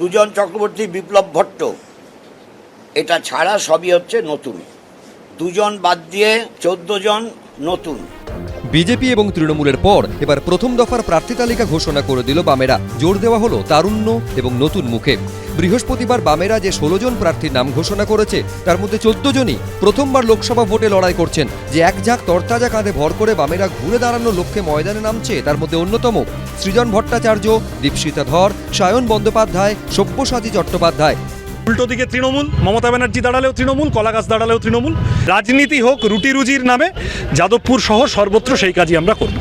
সুজন চক্রবর্তী, বিপ্লব ভট্ট। এটা ছাড়া সবই হচ্ছে নতুন। দুজন বাদ দিয়ে চোদ্দ জন নতুন। বিজেপি এবং তৃণমূলের পর এবার প্রথম দফার প্রার্থী তালিকা ঘোষণা করে দিল বামেরা। জোর দেওয়া হলো তারুণ্য এবং নতুন মুখে। বৃহস্পতিবার বামেরা যে ষোলো জন প্রার্থীর নাম ঘোষণা করেছে, তার মধ্যে চোদ্দ জনই প্রথমবার লোকসভা ভোটে লড়াই করছেন। যে এক ঝাঁক তরতাজা কাঁধে ভর করে বামেরা ঘুরে দাঁড়ানোর লক্ষ্যে ময়দানে নামছে, তার মধ্যে অন্যতম সৃজন ভট্টাচার্য দীপশিতা ধর সায়ন বন্দ্যোপাধ্যায় সব্যসাচী চট্টোপাধ্যায়। উল্টো দিকে তৃণমূল মমতা ব্যানার্জি দাঁড়ালেও তৃণমূল কলাগাছ দাঁড়ালেও তৃণমূল। রাজনীতি হোক রুটি রুজির নামে যাদবপুর সহ সর্বত্র সেই কাজই আমরা করব।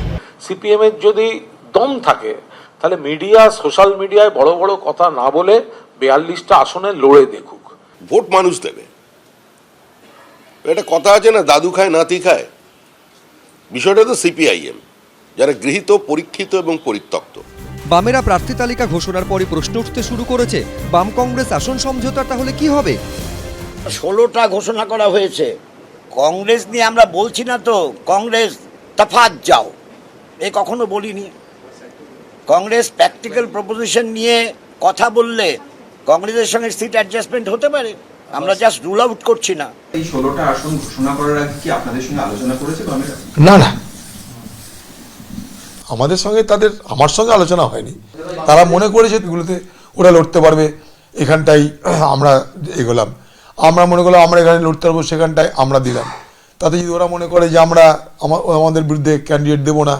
সিপিএম এর যদি দম থাকে তাহলে মিডিয়া সোশ্যাল মিডিয়ায় বড় বড় কথা না বলে বিয়াল্লিশটা আসনে লড়ে দেখুক। ভোট মানুষ দেবে। একটা কথা আছে না দাদু খায় নাতি খায়। বিষয়টা তো সিপিআইএম। যারা গৃহীত পরীক্ষিত এবং পরিত্যক্ত। বামেরা প্রার্থী তালিকা ঘোষণার পরই প্রশ্ন উঠতে শুরু করেছে। বাম কংগ্রেস আসন সমঝোতার তাহলে কি হবে? ষোলোটা ঘোষণা করা হয়েছে। কংগ্রেস নিয়ে আমরা বলছি না তো কংগ্রেস তফাত যাও। এ কখনো বলিনি। কংগ্রেস প্র্যাকটিক্যাল প্রপোজিশন নিয়ে কথা বললে কংগ্রেসের সঙ্গে সিট অ্যাডজাস্টমেন্ট হতে পারে। আমরা জাস্ট রুল আউট করছি না। এই ষোলোটা আসন ঘোষণা করার আগে কি আপনাদের সঙ্গে আলোচনা করেছে না না। আমাদের সঙ্গে তাদের আমার সঙ্গে আলোচনা হয়নি। তারা মনে করেছে এগুলোতে ওরা লড়তে পারবে এখানটাই আমরা এগোলাম। আমরা মনে করলাম আমরা এখানে লড়তে পারব সেখানটায় আমরা দিলাম। তাতে যদি ওরা মনে করে যে আমরা আমাদের বিরুদ্ধে ক্যান্ডিডেট দেবো না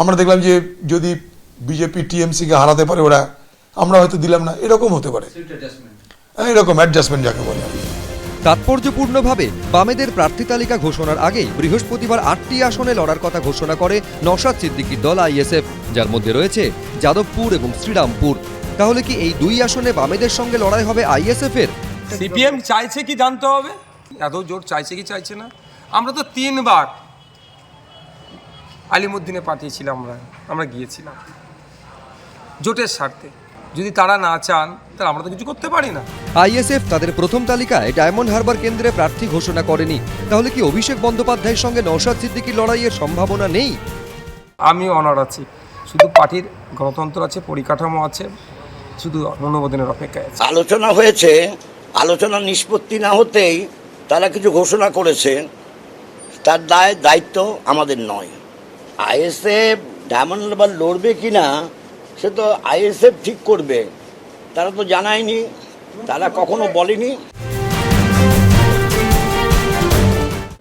আমরা দেখলাম যে যদি বিজেপি টিএমসিকে হারাতে পারে ওরা আমরা হয়তো দিলাম না। এরকম হতে পারে। হ্যাঁ এরকম অ্যাডজাস্টমেন্ট যাকে বলে। তাৎপর্যপূর্ণভাবে বামেদের প্রার্থী তালিকা ঘোষণার আগেই বৃহস্পতিবার আটটি আসনে লড়ার কথা ঘোষণা করে নওশাদ সিদ্দিকির দল আইএসএফ, যার মধ্যে রয়েছে যাদবপুর এবং শ্রীরামপুর। তাহলে কি এই দুই আসনে বামেদের সঙ্গে লড়াই হবে আইএসএফ এর সিপিএম চাইছে কি জানতে হবে? এত জোর চাইছে কি চাইছে না? আমরা তো তিনবার আলিমুদ্দিনে পাঠিয়েছিলাম আমরা আমরা গিয়েছিলাম। জোটের স্বার্থে। যদি তারা না চান তাহলে আমরা তো কিছু করতে পারি না। আইএসএফ তাদের প্রথম তালিকায় ডায়মন্ড হারবার কেন্দ্রে প্রার্থী ঘোষণা করেনি। তাহলে কি অভিষেক বন্দ্যোপাধ্যায়ের সঙ্গে নওশাদ সিদ্দিকির লড়াইয়ের সম্ভাবনা নেই? আমি অনার আছি। শুধু পার্টির গণতন্ত্র আছে পরিকাঠামো আছে শুধু অনুমোদনের অপেক্ষায় আছে। আলোচনা হয়েছে আলোচনা নিষ্পত্তি না হতেই তারা কিছু ঘোষণা করেছে। তার দায় দায়িত্ব আমাদের নয়। আইএসএফ ডায়মন্ড হারবার লড়বে কি না সে তো আইএসএফ ঠিক করবে। তারা তো জানায়নি, তারা কখনো বলেনি।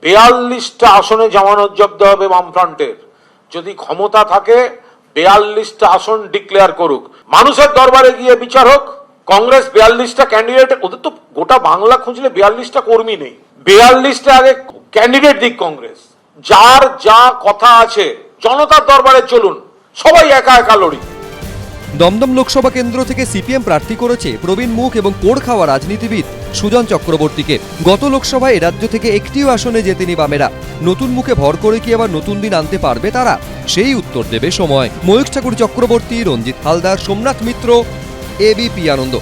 বিয়াল্লিশটা আসনে জামানত জব্দ হবে বামফ্রন্টের যদি ক্ষমতা থাকে, বিয়াল্লিশটা আসন ডিক্লেয়ার করুক। মানুষের দরবারে গিয়ে বিচার হোক, কংগ্রেস বিয়াল্লিশটা ক্যান্ডিডেট, ওদের তো গোটা বাংলা খুঁজলে বিয়াল্লিশটা কর্মী নেই। বিয়াল্লিশটা আগে ক্যান্ডিডেট দিক কংগ্রেস। যার যা কথা আছে, জনতার দরবারে চলুন, সবাই একা একা লড়ি। দমদম লোকসভা কেন্দ্র থেকে সিপিএম প্রার্থী করেছে প্রবীণ মুখ এবং কোড় খাওয়া রাজনীতিবিদ সুজন চক্রবর্তীকে। গত লোকসভায় রাজ্য থেকে একটিও আসনে জেতেনি বামেরা। নতুন মুখে ভর করে কি আবার নতুন দিন আনতে পারবে তারা? সেই উত্তর দেবে সময়। ময়ূর ঠাকুর চক্রবর্তী, রঞ্জিত হালদার, সোমনাথ মিত্র এবিপি আনন্দ।